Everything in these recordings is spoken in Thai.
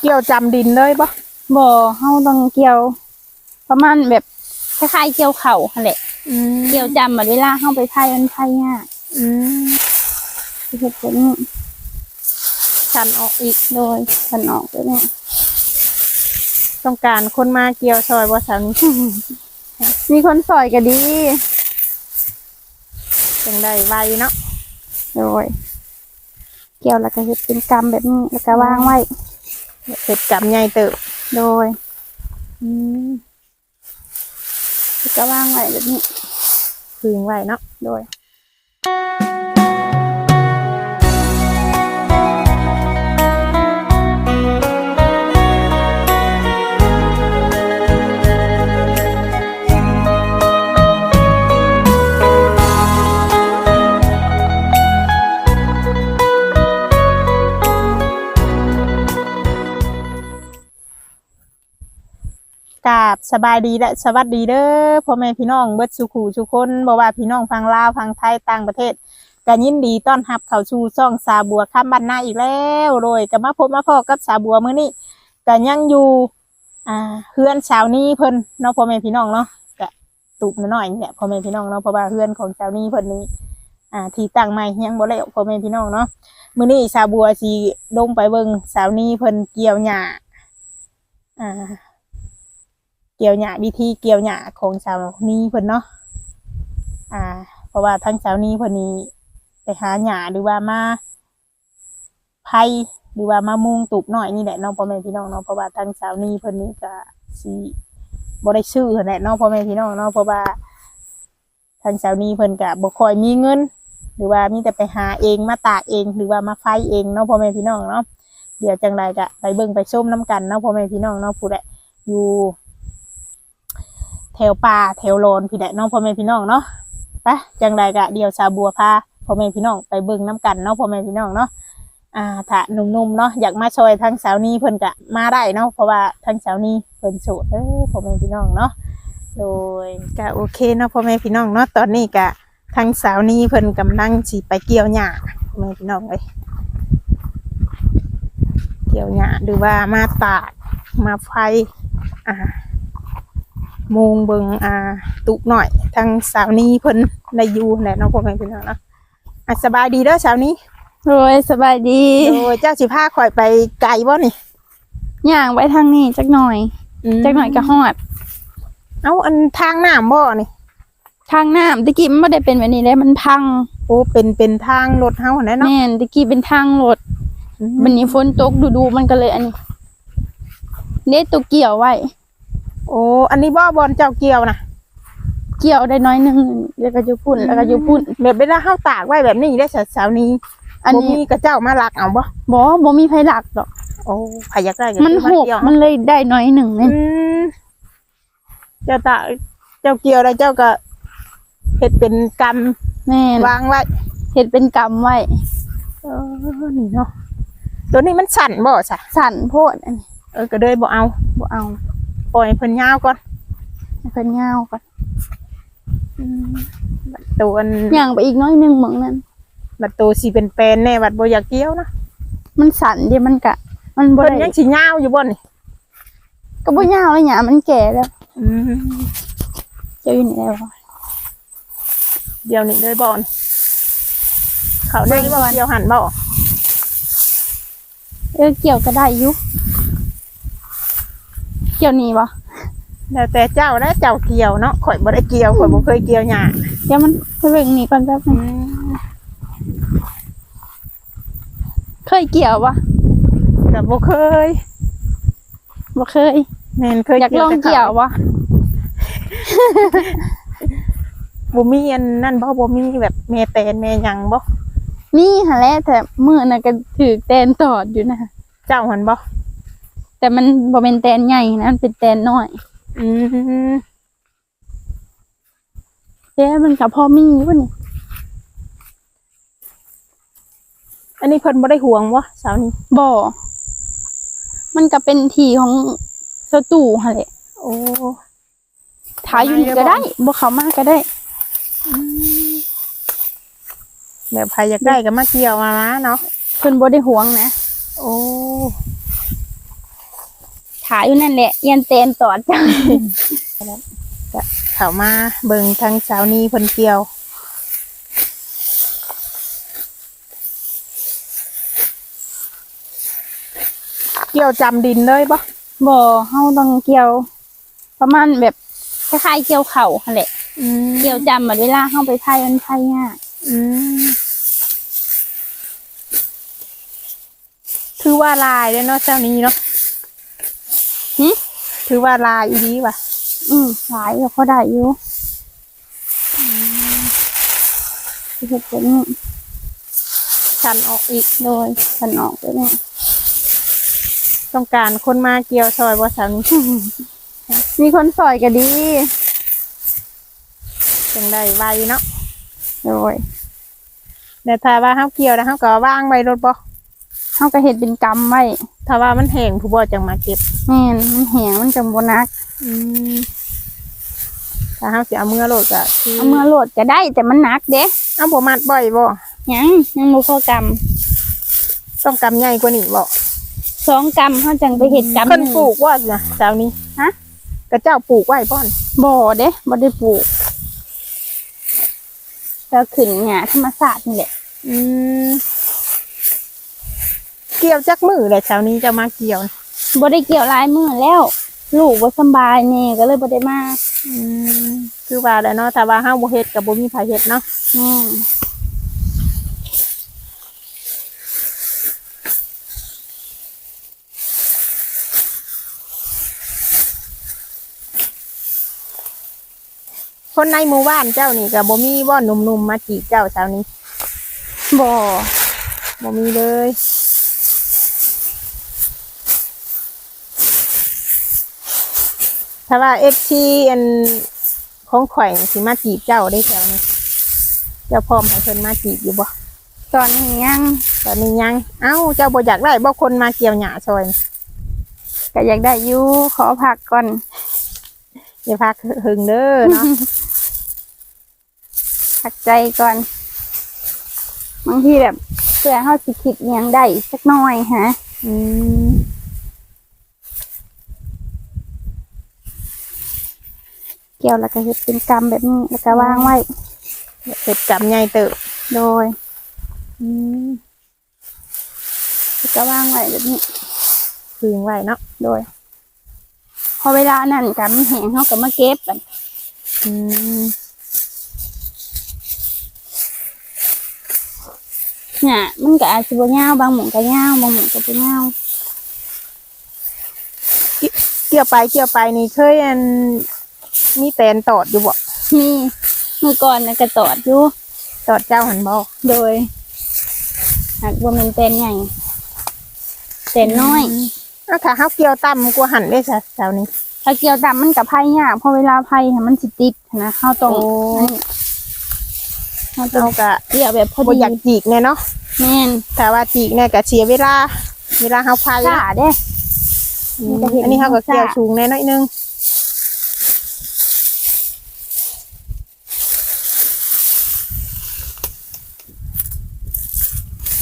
เกี่ยวจำดินเลยบ่บ่เฮาต้องเกี่ยว ประมาณแบบคล้ายๆเกี่ยวเข่าหั่นแหละอืมเกี่ยวจำบัดเวลาเฮาไปไผมันไผยากอืมสิเฮ็ดแบบนี้ชันออกอีก โดยฉันออกแบบนี้ต้องการคนมาเกี่ยวซอยบ่สาวนี้ มีคนซอยก็ดี จังได้ไวเนาะโดยเกี่ยวแล้วก็เฮ็ดเป็นกำแบบนี้แล้วก็วางไว้ เฮ็ดกำใหญ่เติบโดย อืมก็ว่างไว้แบบนี้พึงไว้เนาะโดย สบายดีและสวัสดีเด้อพ่อแม่พี่น้องเบิดสุขูทุกคนบ่ว่าพี่น้องฟังลาวฟังไทยต่างประเทศก็ยินดีต้อนรับเข้าสู่ช่องสาบัวข้ามบ้านนาอีกแล้วโดยก็มาพบมาพอกับสาบัวมื้อนี้ก็ยังอยู่อ่าเพื่อนชาวนี้เพิ่นเนาะพ่อแม่พี่น้องเนาะก็ตุบน้อยๆนี่แหละพ่อแม่พี่น้องเนาะเพราะว่าเพื่อนของชาวนี้เพิ่นนี้อ่าที่ตั้งใหม่ยังบ่แล้วพ่อแม่พี่น้องเนาะมื้อนี้สาบัวสิลงไปเบิ่งสาวนี้เพิ่นเกี่ยวหญ้าอ่า เกี่ยวหญ้าวิธีเกี่ยวหญ้าของชาวนี้เพิ่นเนาะอ่า เพราะว่าทั้งชาวนี้เพิ่นนี้ไปหาหญ้าหรือว่ามาไผหรือว่ามามุงตุบหน่อยนี่แหละเนาะพ่อแม่พี่น้องเนาะเพราะว่าทั้งชาวนี้เพิ่นนี้ก็สิบ่ได้ชื่อหั้นแหละเนาะพ่อแม่พี่น้องเนาะเพราะว่าทั้งชาวนี้เพิ่นก็บ่ค่อยมีเงิน หรือว่ามีแต่ไปหาเองมาตากเอง หรือว่ามาไฟเองเนาะพ่อแม่พี่น้องเนาะเดี๋ยวจังไรก็ไปเบิ่งไปชมน้กันเนาะพ่อแม่พี่น้องเนาะผู้ใดอยู่ แถวป่าแถวโลนพี่แดะน้องพ่อแม่พี่น้องเนาะไปจังใดกะเดียวชาบัวพาพ่อแม่พี่น้องไปเบิ่งน้ำกันเนาะพ่อแม่พี่น้องเนาะอ่าถ้าหนุ่มๆเนาะอยากมาช่วยทางสาวนี้เพิ่นกะมาได้เนาะเพราะว่าทางสาวนี้เพิ่นโสดเด้อพ่อแม่พี่น้องเนาะโดยก็โอเคเนาะพ่อแม่พี่น้องเนาะตอนนี้กะทางสาวนี้เพิ่นกำลังสิไปเกี่ยวหญ้าพ่อแม่พี่น้องเลยเกี่ยวหญ้าหรือว่ามาตากมาไฟอ่า มุงเบิงอ่าตุกหน่อย ทางสาวนี้เพิ่นได้อยู่แหละเน้องพ่อแม่พี่น้องเนาะอะสบายดีเด้อสาวนี้โดยสบายดีโอ้เจ้าสิพาข่อยไปไกลบ่นี่ย่างไว้ทางนี้จักหน่อยจักหน่อยก็ฮอด เอ้าอันทางน้ำบ่นี่ ทางน้ำตะกี้มันไม่ได้เป็นแบบนี้เลยมันพังโอ้เป็นเป็นทางรถเฮาแหละเนาะแม่นตะกี้เป็นทางรถวันนี้ฝนตกดูๆมันก็เลยอันนี้เน็ตตัวเกี่ยวไว้ โอ้อันนี้บ่บอลเจ้าเกี่ยวนะเกี่ยวได้น้อยหนึงแล้วก็จะพุ่นแล้วก็จะพุ่นแบบเวลาเฮาตากไว้แบบนี้ได้อสาวนี้ อันนี้บ่มีกระเจ้ามาลักเอาบ่บ่บ่มีไผหลักดอกโอ้ใครอยากได้ก็มันซื้อหกเกี่ยวมันเลยได้น้อยหนึ่งอืเนี่ยมเจ้าตากเจ้าเกี่ยวแล้วเจ้าก็เฮ็ดเป็นกแม่นำวางไว้เฮ็ดเป็นกำไว้เออนี่เนาะตัวนี้มันสั่นบ่ซะสั่นโพดอันนี้เออก็เลยบ่เอาบ่เอา ปล่อยให้เพิ่นยาวก่อนให้เพิ่นยาวก่อนตัวอันย่างไปอีกน้อยหนึงเหมือนนั้น บัดตัวสิเป็นแปลนแน่บัดบ่อยากเกี่ยวนะมันสั่นเดี๋ยวมันกะ มันบ่เพิ่นได้ยังสิยาวอยู่บ่นี่ก็บ่ยาวเลยหยามันแก่แล้วอืมเจ้าอยู่ไหนแล้ววะเดี๋ยวนี้เลยบ่นี่เขาในเบิ่งก่บ่อนเกี่ยวหันบ่ เออเกี่ยวก็ได้อยู่ เกี่ยวนี่บ่แล้วแต่เจ้านะเจ้าเกี่ยวเนาะข่อยบ่ได้เกี่ยวข่อยบ่เคยเกี่ยวหญ้าเดี๋ยวมันไปเบิ่งนี่ก่อนแป๊บนึงเคยเกี่ยวปะแต่บ่เคยบ่เคยแม่นเคยอยากลองแต่เกี่ยวปะบ่มีอันนั่นบ่บ่มีแบบแม่แตนแม่หยังบ่มีหาแหล้วแต่มือน่ะก็ถือแตนตอดอยู่นะเจ้าหันบ่ แต่มันบ่เป็นแตนใหญ่นะมันเป็นแตนน้อยอืมแต่มันก็พอมีอยู่นี่อันนี้เพิ่นบ่ได้ห่วงวะสาวนี้บ่มันก็เป็นที่ของสตูหั่นแหละโอ้ถ่ายอยู่นี่ก็ได้บ่เข้ามาก็ได้แบบใครอยากได้ก็มาเกี่ยวมานะเนาะเพิ่นบ่ได้หวงนะ โอ้ ถ่ายอยู่นั่นแหละยันเตนตอดจังเข้ามาเบิ่งทางสาวนี้เพิ่นเกี่ยวเกี่ยวจำดินเลยบ่บ่เฮาต้องเกี่ยว ประมาณแบบคล้ายๆเกี่ยวเข่าหั่นแหละอืมเกี่ยวจำบัดเวลาเฮาไปไผมันไผยากอืมถือว่าลายเด้อเนาะเจ้านี้เนาะหึ ถือว่าลายอีดีว่ะ อืมหลายก็พอได้อยู่สิเฮ็ดแบบนี้ชันออกอีกโดยฉันออกไปเนี่ยต้องการคนมาเกี่ยวซอยบ่สาวนี้มีคนซอยก็ดีจังได้ไวเนาะโดยแต่ถ้าว่าเฮาเกี่ยวแล้วเฮาก็ว่างไว้รถบ่เฮาก็เฮ็ดเป็นกรรมไว้ ถ้าว่ามันแห้งผู้บ่จังมาเก็บแม่นมันแห้งมันจังบ่นักอืมถ้าเฮาสิเอามือโลดก็คือเอามือโหลดก็ได้แต่มันหนักเด้เอาบ่มัดบ่อยบ่ยังยังบ่พอกรรมต้องกำใหญ่กว่านี้บ่สองกรรมเฮาจังไปเฮ็ดกรรมเพิ่นหนึ่งปลูกว่านะสาวนี้ฮะกระเจ้าปลูกไว้บ่อนบ่เด้บ่ได้ปลูกแล้วขึ้นหญ้าธรรมชาตินี่แหละ อืม เกี่ยวจักมือเลยสาวนี้จะมาเกี่ยวบ่ได้เกี่ยวหลายมื้อแล้ว ลูกบ่สำบายแน่ก็เลยบ่ได้มาอืมคือว่าแล้วเนาะถ้าว่าเฮาบ่เฮ็ดก็บ่มีไผเฮ็ดเนาะแม่นคนในหมู่บ้านเจ้านี่ก็บ่มีบ่หนุ่มๆมาจีบเจ้าสาวนี้บ่บ่มีเลย ถ้าว่า FC อันของข่อยสิมาจีบเจ้าได้แถวนี้เจ้าพร้อมให้เพิ่นมาจีบอยู่บ่ตอนนี้ยังตอนนี้ยัง เอ้าเจ้าบ่อยากได้บ่คนมาเกี่ยวหญ้าซอยนี่ก็อยากได้อยู่ขอพักก่อนอย่าพักหึงเด้อเนาะพักใจก่อนบางทีแบบเพื่อเฮาสิคิดอิหยังได้สักหน่อยฮะ อืม เกี่ยวแล้วก็เฮ็ดเป็นกรรมแบบนี้แล้วก็วางไว้เฮ็ดกับใหญ่เติบโดยอืมแล้วก็วางไว้แบบนี้พึงไว้เนาะโดย พอเวลานั้นกำแหงเขาก็มาเก็บกันอืมเนี่ยมันก็อาจจะบ่ยาวบางหม่องก็ยาวบางหม่องก็บ่ยาวเกี่ยวไปเกี่ยวไปนี่เคยอัน มีแตนตอดอยู่บ่มีมือก่อนนะก็ตอดอยู่ตอดเจ้าหันบ่โดยหากว่ามันเป็นใหญ่เป็นน้อยเอ้าถ้าเฮาเกี่ยวต่ำกว่าหันได้ซะเจ้านี้ถ้าเกี่ยวดำมันกับไผ่ยากเพราะเวลาไผ่ค่ะมันสิติดนะเขาต้องโอ้อันนี้เขาต้องเฮาก็เกี่ยวแบบพอบ่ดีอยากจีกแน่เนาะแม่นถ้าว่าจีกเนี่ยก็เสียเวลา เวลาเฮาพายซ่าเด้อืมันมก็เห็นอันนี้เฮาก็เกี่ยวซ่าสูงแน่น้อยนึง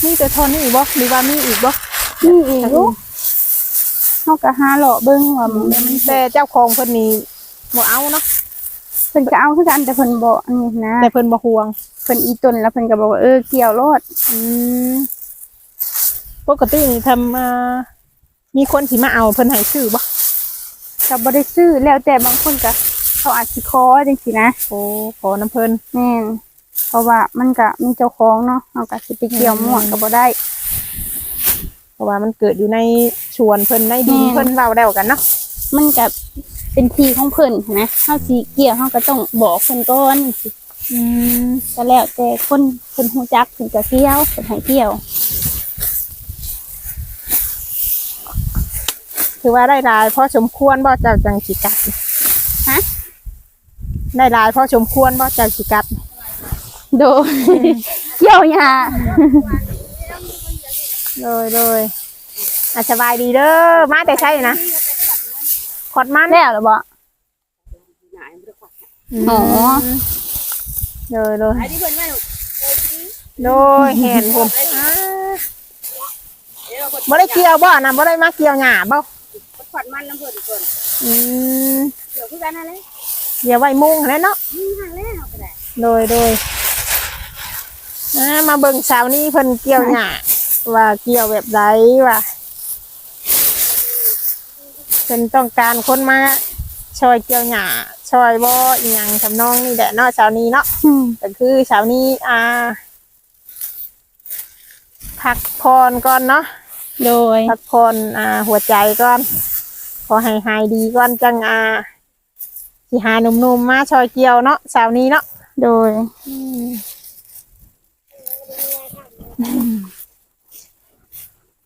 มีแต่เทอนนี้บ่หรือว่ามีอีกบ่นี่อีกลูกเขาก็หาเลาะเบิ้งว่ามันมันแต่เจ้าของเพิ่นนี่บ่เอาเนาะเพิ่นก็เอาคือกันแต่เพิ่นบ่อันนี้นะแต่เพิ่นบ่ห่วงเพิ่นอีตนแล้วเพิ่นก็บอกว่าเออเกี่ยวรอดอืมปกตินี่ทำมามีคนสิมาเอาเพิ่นให้ซื้อบ่ก็บ่ได้ซื้อแล้วแต่บางคนก็เขาอาจสิขอจังซี่นะโอ้ขอน้ำเพิ่นแม่น เพราะว่ามันก็มีเจ้าของเนาะเฮาก็สิไปเกี่ยวมั่วก็บ่ได้ เพราะว่ามันเกิดอยู่ในชวนเพิ่นในดินแม่นเพิ่นเว้าแล้วกันเนาะมันก็เป็นที่ของเพิ่นนะเฮาสิเกี่ยวเฮาก็ต้องบอกเพิ่นก่อนสิอืมก็แล้วแต่คนเพิ่นฮู้จักเพิ่นก็เกี่ยวเพิ่นให้เกี่ยว ถือว่าได้หลายพอสมควรบ่เจ้าจังสิกัดฮะได้หลายพอสมควรบ่เจ้าสิกัด โดยเกี่ยวหญ้าเลยเลยอะสบายดีเด้อมาแต่ใช่นะขอดมันแล้วเหรอบ่อ๋อเลยเลยโดยเห็นผมอ่าบ่ได้เกี่ยวบ่นะบ่ได้มาเกี่ยวหญ้าบ่ขวัญมันน้ำเพิ่นเพิ่นอืมเดี๋ยวคือกันนั่นเลยเดี๋ยวไว้มุงแล้วเนาะนี่ทางแรกเอาก็ได้โดยโดย อ่ามาเบิ่งสาวนี้เพิ่นเกี่ยวหญ้าว่าเกี่ยวแบบใดว่าเพิ่นต้องการคนมาช่วยเกี่ยวหญ้าช่วยบ่อีหยังทำนองนี่แหละเนาะสาวนี้เนาะอืมก็คือสาวนี้อ่าพักพรก่อนเนาะโดยพักผ่อนอ่าหัวใจก่อนขอให้หายดีก่อนจังอ่าสิหาหนุ่มๆมาชอยเกี่ยวเนาะสาวนี้เนาะโดย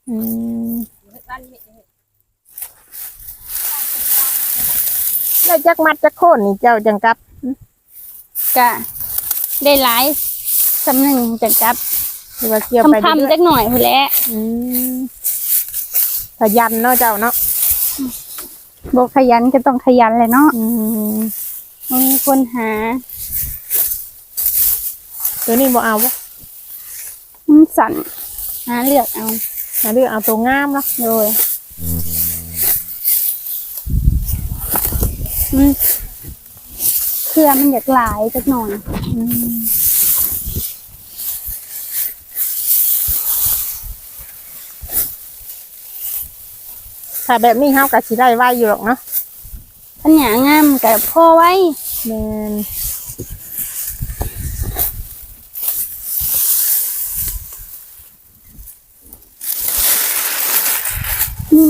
อืมแล้วจักมัดจักโคนนี่เจ้าจังกับกะได้หลายสำหนึ่งจังจับหรือว่าเกี่ยวไปคำเรื่ๆอยจักหน่อยพุ่นแหละๆอืมขยันเนาะเจ้าเนาะบ่ขยันก็ต้องขยันแหละเนาะอืมมีคนหา ตัวนี้บ่เอาวะมัน สันหาเลือกเอาเอาเรื่องเอาตัวงามเนาะโดยเครือมันอยากหลายจักหน่อยอถ้าแบบนี้เฮาก็สิได้ไว้อยู่หรอกเนาะปัญญางามกับพ่อไว้แม่น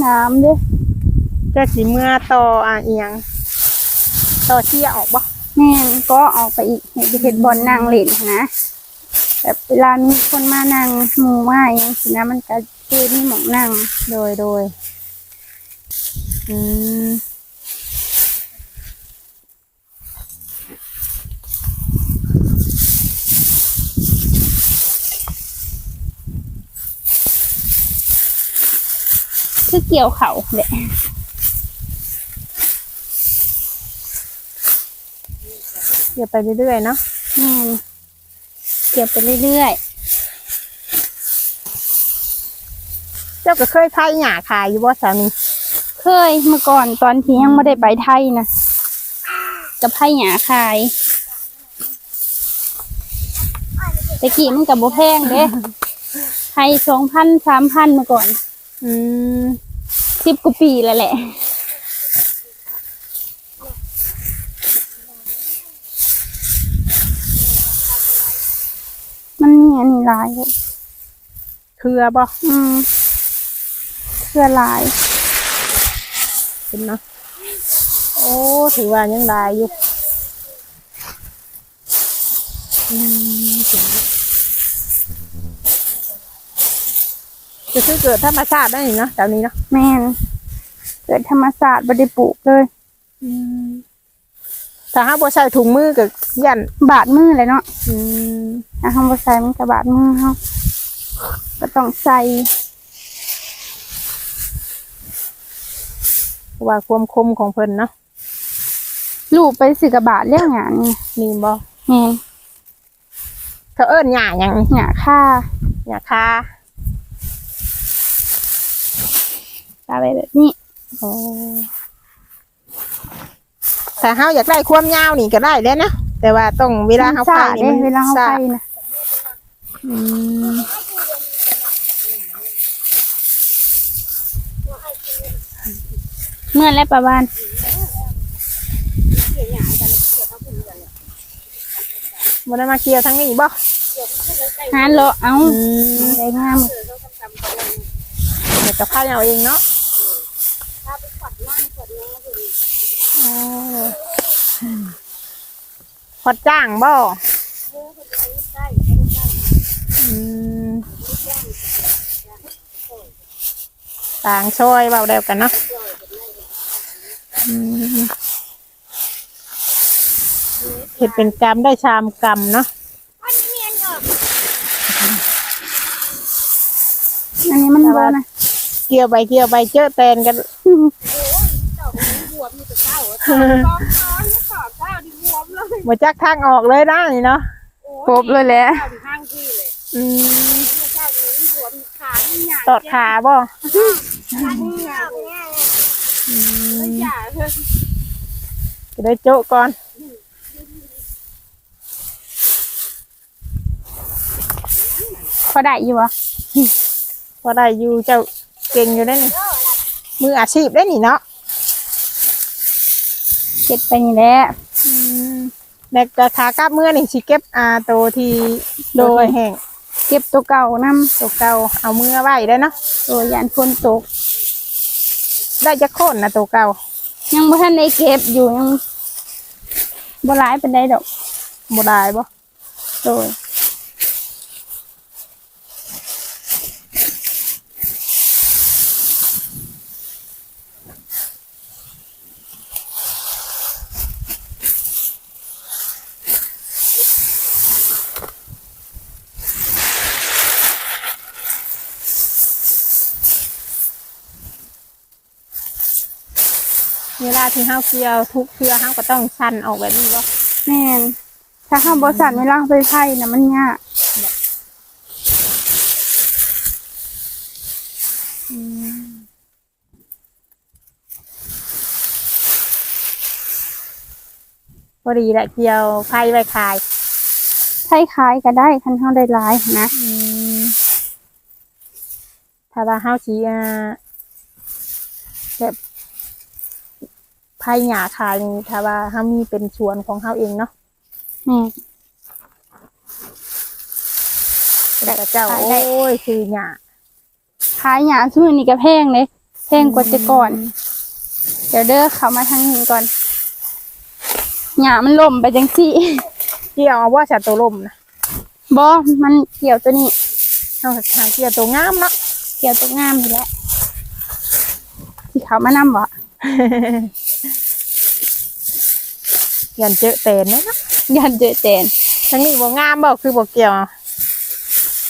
น้ำเด้วยจะสีเมื่อต่ออะเอียง ต่อเที่ยออกบ่แม่นก็ออกไปอีกเห็ดเห็นบอลนางเล่นนะแบบเวลามีคนมานางหมู่มาอย่างสินะมันก็คือมีหมองนั่งโดยโดยอืม คือเกี่ยวเขาแหละเดี๋ยวไปเรื่อยๆเนาะแม่นเกี่ยวไปเรื่อยเจ้าก็เคยพายหญ้าขายอยู่บ่สามีๆเคยเมื่อก่อนตอนที่ยังไม่ได้ไปไทยนะกับไผ่หยาขายแต่กี้มันกับโบแพงเด้ไทยสองพันสามพันเมื่อก่อน อืมสิบกว่าปีแล้วแหละ มันมีอันนี้หลายอยู่เครือบ่อืมเสื้อลายเป็นเนาะโอ้ถือว่ายังได้อยู่อืมเจ๋งเนาะ จะคือเกิดธรรมชาติได้นี่เนาะแถวนี้เนาะแม่นเกิดธรรมศาสตร์บไดิปลูกเลย ถ้าหาบ่ใส่ถุงมือก็ยันบาดมือเลยเนาะอืมถ้าทำบใส่มันกับบาดมือเขาก็ต้องใส่เพราะว่าความคมของเพิ่นเนาะลูกไปสื่อกับบาดเรื่องงานนี่มีบ่แม่นเขาเอิ้นหญ้าหยังหยาค่าหญ้าคา ตาไปแบบนี้อ๋อถ้าเฮาอยากได้ความยาวนี่ก็ได้แล้วนะแต่ว่าต้องเวลาเฮาซ่าไปเด้นี่เวลาเขาซ่ไปนะอืมเมื่อและประบานบ่ได้มาเกี่ยวทั้งนี้บ่หาเลาะเอาอืมได้งามเดี๋ยวก็พายเอาเองเนาะอ๋อ พอจ้างบ่อืมต่างช่วยเบาเดียวกันเนาะอืมเห็ดเป็นกรรมได้ชามกรรมเนาะอันนี้มันบ่นะเกี่ยวไปเกี่ยวไปเจอแตนกันบว มอยู่แต่เช้าตอนนอนเนี่ยตอนเช้าดิบวมเลยมาจักทางออกเลยนะนี่เนาะครบเลยแหละเช้าดิห้างที่เลยอืมเมื่อเช้านี้บวมขานี่ใหญ่ตอดขาบ่ขานี่ใหญ่อืเพิ่นจะได้โจ๊ะก่อนพอได้อยู่วะพอได้อยู่เจ้าเก่งอยู่ได้นี่มืออาชีพได้นี่เนาะเก็บไปนี่แหละแล้วก็ขากลับเมื่อนี่สิเก็บอาโตวที่โดยแห้งเก็บตัวเก่านำตัวเก่าเอามือไว้ได้เนาะตัวยานฝนตก ได้จะโค่นนะตัวเก่า ยังบ่ทันได้เก็บอยู่ยังบ่หลายปานใดดอกบ่ได้บ่โดย เวลาที่เฮาเกี่ยวทุกเทื่อเฮาก็ต้องสั่นออกแบบนี้บ่แม่นถ้าเฮาบ่สั่นเวลาไปไผน่ะมันยากพอดีแหละเกี่ยวไผ่ไว้ขายไผขายก็ได้คันเฮาได้หลายนะถ้าว่าเฮาสิอ่าแบบ ไผ่หญ้าขายนี่ถ้าว่าเฮามีเป็นสวนของเฮาเองเนาะนี่แต่ก็เจ้า ขายโอ้ได้ยคือหญ้าขายหยาซื่อนี่ก็แพงเด้แพงกว่าแต่ก่อน เดี๋ยวเด้อเข้ามาทางนี้ก่อนหยามันล่มไปจังซี่ เกี่ยวเอาว่าจะตัวลมนะบ่มันเกี่ยวตัวนี้เฮาหาเกี่ยวตัวงามเนาะเกี่ยวตัวงามนี่แหละสิเขามานำบ่ ยันเจอแตนเนาะยันเจอแตนทั้งนี้บ่งามบ่คือบ่เกี่ยว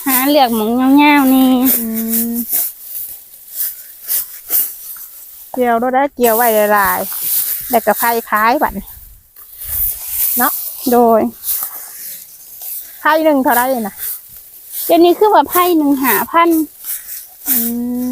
หาเลือกหมองยาวๆนี่อืมเกี่ยวรถได้เกี่ยวไว้หลายๆแล้วก็ไผ่ขายบัดนี้เนาะโดยไผ่หนึ่งเท่าไรน่ะเดี๋ยวนี้คือว่าไพ่หนึ่งหาพันอืม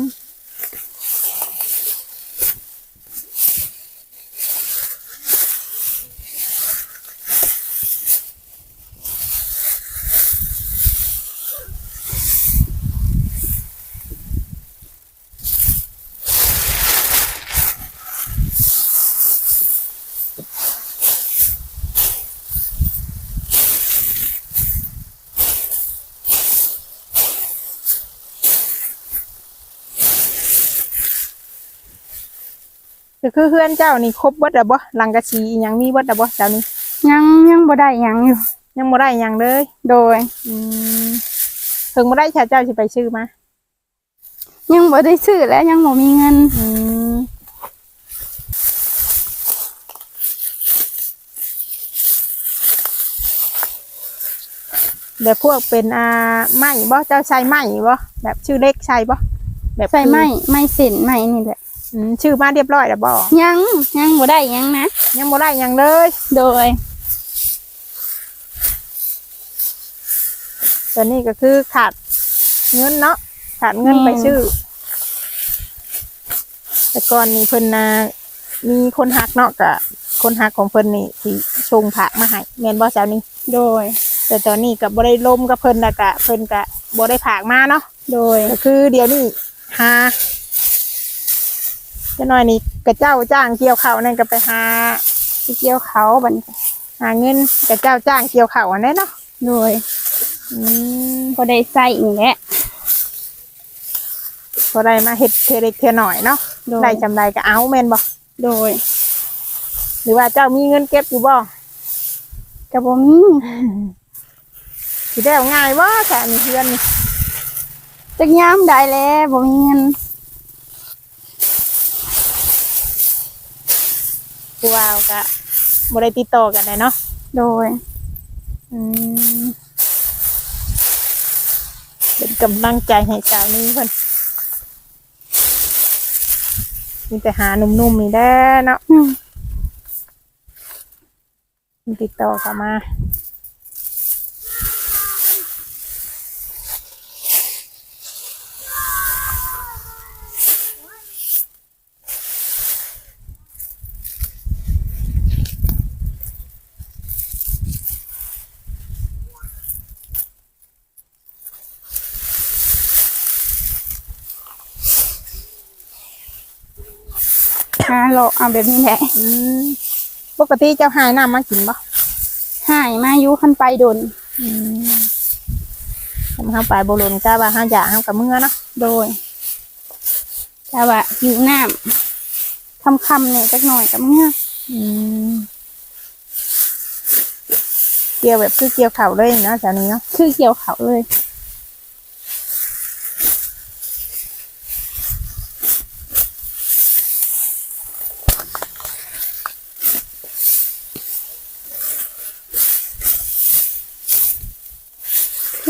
ก็คือเพื่อนเจ้านี่ครบเบิดแล้วบ่หลังกะชีอิหยังมีเบิดแล้วบ่เจ้านี่ยังยังบ่ได้หยังอยู่ ยังบ่ได้หยังเลยโดย อืมเพิ่งบ่ได้ชาเจ้าสิไปซื้อมายังบ่ได้ซื้อและยังบ่มีเงิน อืมเดี๋ยวพวกเป็นอ่าไม้บ่เจ้าใช้ไม้บ่แบบชื่อเล็กใช่บ่แบบใส่ไม้ไม้เส้นไม้นี่แหละ อืมชื่อมาเรียบร้อยแล้วบ่ยังยังบ่ได้หยังนะยังบ่ได้หยังเลย โดยตอนนี้ก็คือขาดเงินเนาะขาดเงินไปซื้อแต่ก่อนนี้เพิ่นน่ะมีคนหักเนาะกับคนหักของเพิ่นนี่ที่ชงผักมาให้แม่นบ่เจ้านี่โดย แต่ตอนนี้ก็บ่ได้ลมกับเพิ่นแล้วก็เพิ่นก็บ่ได้ผักมาเนาะโดยก็คือเดี๋ยวนี้หา จะน้อยนี่กระเจ้าจ้างเกี่ยวข้าวนั่นก็ไปหาสิเกี่ยวเขาบัดนี้หาเงินกระเจ้าจ้างเกี่ยวข้าวอันนั้นเนาะโดยอืมบ่ได้ใส่นี่แหละพอได้มาเฮ็ดเทเล็กเทหน่อยเนาะโดยได้จำได้ก็เอาแม่นบ่โดยหรือว่าเจ้ามีเงินเก็บอยู่บ่ก็บ่มีสิได้เอาง่ายบ่แต่อันนี้เพื่อนนี่จักยามได้แล้วบ่มีเงิน ผู้ว่าก็บ่ได้ติดต่อกันเลยเนาะโดย อืมเป็นกำลังใจให้เจ้านี้เพิ่นมีแต่หาหนุ่มๆนี่แหละเนาะอืมมีติดต่อเข้ามา เลาะเอาแบบนี้แหละอืมปกติเจ้าหายน้ำมากินบ่หายมาอยู่คันไปดนอืมทำห้าไปโบรนก็ว่าห้าอยากห้ากับเมื่อเนาะโดยแต่ว่าอยู่น้ำคำๆเนี่ยจักหน่อยกับเมื่ออืมเกี่ยวแบบคือเกี่ยวเข่าเลยเนาะจากนี้เนาะคือเกี่ยวเขาเลย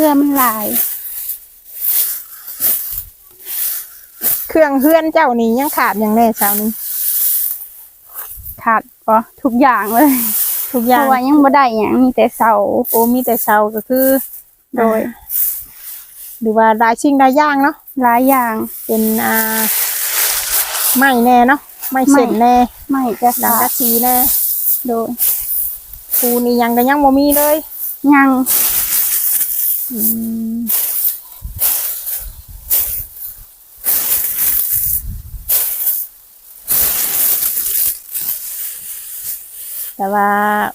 พื่อมันลาย เครื่องเฮือนเจ้านี้ยังขาดอย่างแน่เช้านี้ ขาดปะทุกอย่างเลยทุกอเพย่างราะว่ายังบ่ได้หยังมีแต่เสาโอ้มีแต่เชาก็คือ โดย หรือว่าหลายชิงหลายอย่างเนาะหลายอย่างเป็นอ่าไม้แน่เนาะไม้เส้นแน่ไม่จะดังขากระดชีแน่โดยปูนี่ยังก็ยังบ่มีเลยยังอืม แต่ว่า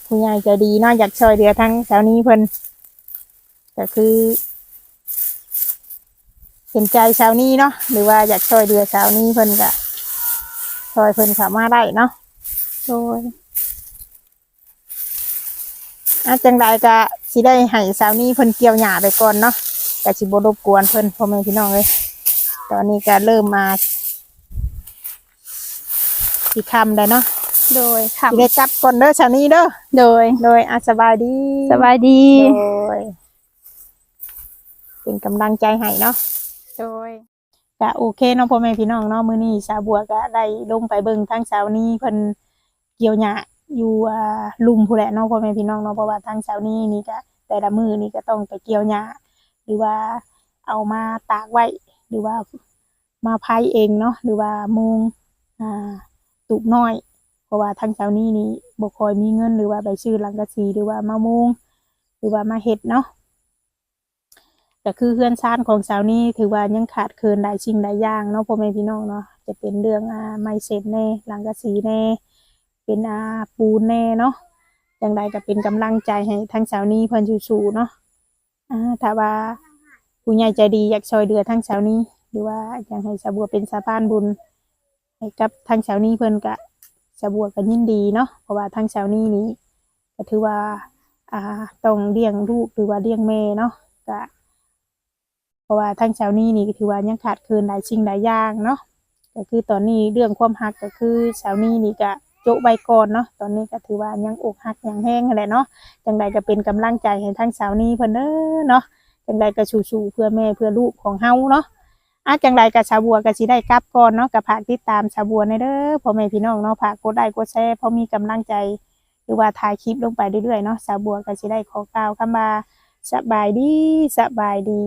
ผู้ใหญ่ใจดีเนาะอยากช่วยเหลือทั้งสาวนี้เพิ่นก็คือเห็นใจสาวนี้เนาะหรือว่าอยากช่วยเหลือสาวนี้เพิ่นก็ช่วยเพิ่นเข้ามาได้เนาะโดย อาจังใดก็สิได้ให้สาวนี้เพิ่นเกี่ยวหญ้าไปก่อนเนาะก็สิบ่รบกวนเพิ่นพ่อแม่พี่น้องเลยตอนนี้ก็เริ่มมาสิค่ำแล้วเนาะโดยค่ะสิได้กลับก่อนเด้อสาวนี้เด้อโดย โดยอาสบายดีสบายดี โดยเป็นกำลังใจให้เนาะโดยก็โอเคเนาะพ่อแม่พี่น้องเนาะมื้อนี้สาวบัวก็ได้ลงไปเบิ่งทางสาวนี้เพิ่นเกี่ยวหญ้า อยู่อ่าลุมผู้แหละเนาะพ่อแม่พี่น้องเนาะเพราะว่าทางสาวนี้นี่ก็แต่ละมือนี่ก็ต้องไปเกี่ยวหญ้าหรือว่าเอามาตากไว้หรือว่ามาพายเองเนาะหรือว่ามุงอ่าตุกน้อย เพราะว่าทางสาวนี้นี่บ่คอยมีเงินหรือว่าไปซื้อหลังกะสีหรือว่ามามุงหรือว่ามาเฮ็ดเนาะก็คือเพื่อนชาติของสาวนี่ถือว่ายังขาดเคินหลายสิ่งหลายอย่างเนาะพ่อแม่พี่น้องเนาะจะเป็นเรื่องอ่าไม้เสร็จแน่หลังกะสีแน่ เป็นอาปูนแน่เนาะอย่างใดก็เป็นกำลังใจให้ทั้งสาวนี้เพิ่นสู้ๆเนาะอ่าถ้าว่าผู้ใหญ่ใจดีอยากช่วยเหลือทั้งสาวนี้ หรือว่าอยากให้สาวบัวเป็นสะพานบุญให้กับทั้งสาวนี้เพิ่นก็สาวบัวก็ยินดีเนาะเพราะว่าทั้งสาวนี้นี้ก็ถือว่าอ่าต้องเลี้ยงลูกหรือว่าเลี้ยงแม่เนาะก็เพราะว่าทั้งช้านี้นี่ก็ถือว่ายังขาดคินหลายสิ่งหลายอย่างเนาะก็คือตอนนี้เรื่องความหักก็คือช้านี้นี่ก็ จะใบก่อนเนาะตอนนี้ก็ถือว่ายังอกหักยังแห้งแหละเนาะจังใดก็เป็นกำลังใจให้ทั้งเช้านี้เพิ่นเด้อเนาะจังใดก็สู้ๆเพื่อแม่เพื่อลูกของเฮาเนาะอาจังใดก็ชาวบัวก็สิได้กลับก่อนเนาะก็ฝากติดตามชาวบัวในเด้อพ่อแม่พี่น้องเนาะฝากกดไลค์กดแชร์เพราะมีกำลังใจหรือว่าถ่ายคลิปลงไปเรื่อยๆเนาะชาวบัวก็สิได้ขอกล่าวคำว่าสบายดีสบายดี